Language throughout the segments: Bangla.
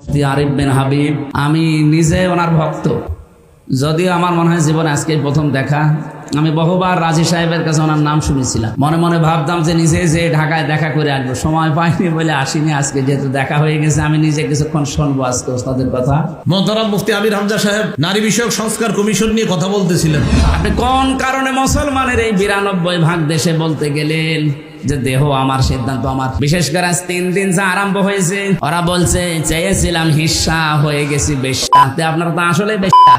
মুফতি আরিফ বিন হাবিব আমি নিজে ওনার ভক্ত। যদিও আমার মনে হয় জীবনে আজকে প্রথম দেখা। আমি বহুবার রাজি সাহেবের কাছে ওনার নাম শুনেছিলাম। মনে মনে ভাবতাম যে নিজে যে ঢাকায় দেখা করে আসব। সময় পাইনি বলে আসিনি আজকে যেহেতু দেখা হয়ে গেছে আমি নিজে কিছুক্ষণ শুনব আজকে ওস্তাদের কথা। মোহতারাম মুফতি আমির হামজা সাহেব নারী বিষয়ক সংস্কার কমিশন নিয়ে কথা বলতেছিলেন। আপনি কোন কারণে মুসলমানের এই বিরানব্বই ভাগ দেশে বলতে গেলেন? যে দেহ আমার সিদ্ধান্ত আমার। বিশেষ করে আজ তিন দিন যা আরম্ভ হয়েছে, ওরা বলছে, চেয়েছিলাম হিস্সা হয়ে গেছি বেশা আপনারা তো আসলে বেশা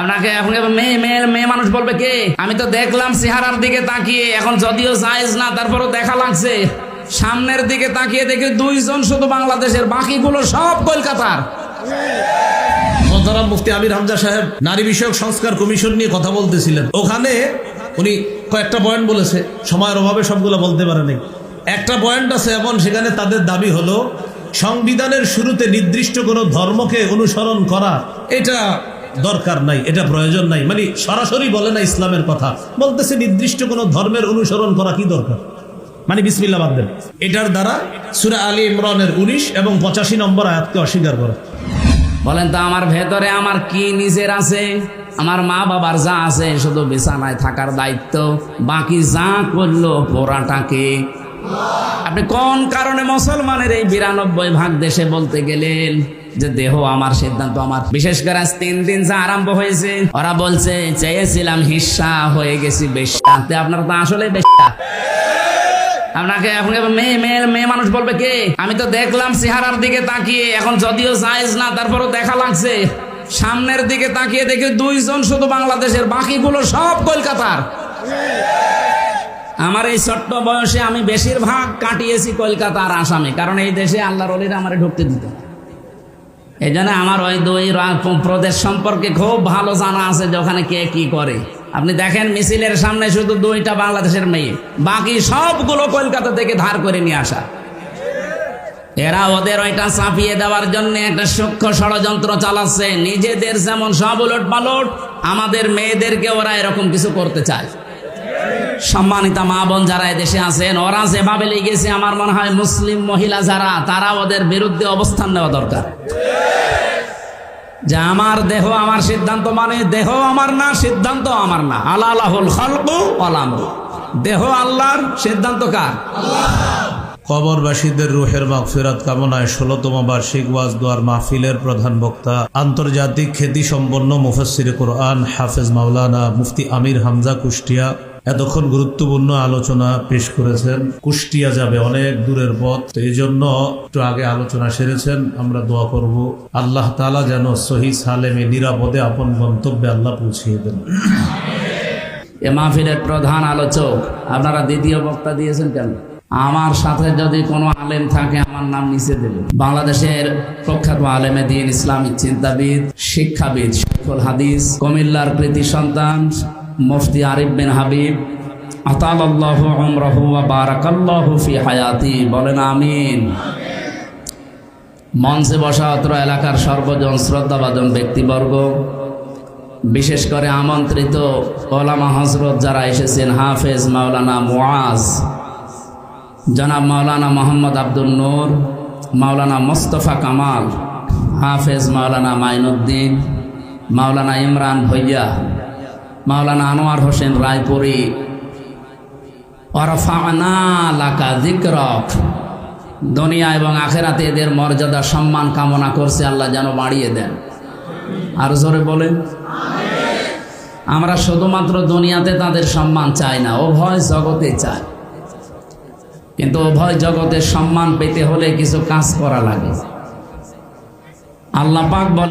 আপনাকে এখন মেয়ে মেয়ে মেয়ে মানুষ বলবে কে? আমি তো দেখলাম চেহারার দিকে তাকিয়ে, এখন যদিও জায়েজ না, তারপরও দেখা লাগছে। সামনের দিকে তাকিয়ে দেখি দুইজন শুধু বাংলাদেশের, বাকিগুলো সব কলকাতার। মোহতারাম মুফতি আমির হামজা সাহেব নারী বিষয়ক সংস্কার কমিশন নিয়ে কথা বলতেছিলেন। ওখানে উনি কয়েকটা পয়েন্ট বলেছে, সময়ের অভাবে সবগুলো বলতে পারেনি। একটা পয়েন্ট আছে এমন, সেখানে তাদের দাবি হলো, সংবিধানের শুরুতে নির্দিষ্ট কোনো ধর্মকে অনুসরণ করা, এটা দরকার নাই, এটা প্রয়োজন নাই। মানে সরাসরি বলে না ইসলামের কথা, বলতেছে নির্দিষ্ট কোনো ধর্মের অনুসরণ করা কি দরকার? মানে বিসমিল্লা বাদ দেন। এটার দ্বারা সুরা আলী ইমরানের উনিশ এবং পঁচাশি নম্বর আয়াতকে অস্বীকার করে। বলেন তো, আমার ভেতরে আমার কি নিজের আছে? আমার মা বাবার যা আছে, শুধু বিছানায় থাকার দায়িত্ব। বাকি যা করল পোড়াটাকে। আপনি কোন কারণে মুসলমানের এই বিরানব্বই ভাগ দেশে বলতে গেলেন যে দেহ আমার সিদ্ধান্ত আমার? বিশেষ করে আজ তিন দিন যা আরম্ভ হয়েছে, ওরা বলছে, চেয়েছিলাম হিসা হয়ে গেছি বেশা আপনারা তো আসলে বেশা আপনাকে এখন মেয়ে মেয়ে মেয়ে মানুষ বলবে কে? আমি তো দেখলাম চেহারার দিকে তাকিয়ে, এখন যদিও জায়েজ না, তারপরও দেখা লাগছে। সামনের দিকে তাকিয়ে দেখি দুইজন শুধু বাংলাদেশের, বাকিগুলো সব কলকাতার। আমার এই ছোট্ট বয়সে আমি বেশিরভাগ কাটিয়েছি কলকাতা আর আসামে, কারণ এই দেশে আল্লাহর অলিরা আমার ঢুকতে দিত। এই জন্য আমার ওই দুই প্রদেশ সম্পর্কে খুব ভালো জানা আছে যে ওখানে কে কি করে। আপনি দেখেন মিছিলের সামনে শুধু দুইটা বাংলাদেশের মেয়ে। বাকি সবগুলো কলকাতা থেকে ধার করে নিয়ে আসা। এরা ওদের ওইটা চাপিয়ে দেওয়ার জন্য একটা সূক্ষ্ম ষড়যন্ত্র চালাচ্ছে। নিজেদের যেমন সব উলট পালট আমাদের মেয়েদেরকে ওরা এরকম কিছু করতে চায়। সম্মানিতা মা বোন যারা দেশে আছেন, ওরা যেভাবে লেগেছে, আমার মনে হয় মুসলিম মহিলা যারা, তারা ওদের বিরুদ্ধে অবস্থান নেওয়া দরকার। যে আমার দেহ আমার সিদ্ধান্ত মানে দেহ আমার না, সিদ্ধান্ত আমার না। আল্লাহ আল্লাহুল দেহ আল্লাহর, সিদ্ধান্ত কার? কবরবাসীদের রুহের মাগফিরাত কামনায় ষোলতম বার্ষিক ওয়াজ দোয়ার মাহফিলের প্রধান বক্তা, আন্তর্জাতিক খ্যাতি সম্পন্ন মুফাসির কোরআন হাফেজ মাওলানা মুফতি আমির হামজা কুষ্টিয়া এতক্ষণ গুরুত্বপূর্ণ আলোচনা পেশ করেছেন। কুষ্টিয়া যাবে অনেক দূরের পথ। এই জন্য একটু আগে আলোচনা সেরেছেন। আমরা দোয়া করব, আল্লাহ তালা যেন সহি সালেমে নিরাপদে আপন গন্তব্যে আল্লাহ পৌঁছিয়ে দেন। এ মাহফিলের প্রধান আলোচক, আপনারা দ্বিতীয় বক্তা দিয়েছেন কেন? আমার সাথে যদি কোনো আলেম থাকে, আমার নাম নিচে দেবেন বাংলাদেশের প্রখ্যাত আলেমে দিন ইসলামিক চিন্তাবিদ, শিক্ষাবিদ শেখুল হাদিস, কুমিল্লার কৃতি সন্তান মুফতি আরিফ বিন হাবিব, আতালাল্লাহু উমরাহু ওয়া বারাকাল্লাহু ফি হায়াতি, বলেন আমিন। মঞ্চে বসা এলাকার সর্বজন শ্রদ্ধাভাজন ব্যক্তিবর্গ, বিশেষ করে আমন্ত্রিত ওলামা হজরত যারা এসেছেন হাফেজ মাওলানা মুআজ, জনাব মাওলানা মোহাম্মদ আব্দুল নূর, মাওলানা মোস্তফা কামাল, হাফেজ মাওলানা মাইনুদ্দিন, মাওলানা ইমরান ভৈয়া মাওলানা আনোয়ার হোসেন রায়পুরী দুনিয়া এবং আখেরাতে এদের মর্যাদা, সম্মান, কামনা করছে আল্লাহ যেন বাড়িয়ে দেন। আর জোরে বলেন আমরা শুধুমাত্র দুনিয়াতে তাদের সম্মান চাই না, উভয় জগতে চাই। কিন্তু উভয় জগতে সম্মান পেতে হলে কিছু কাজ করা লাগে। আল্লাহ পাক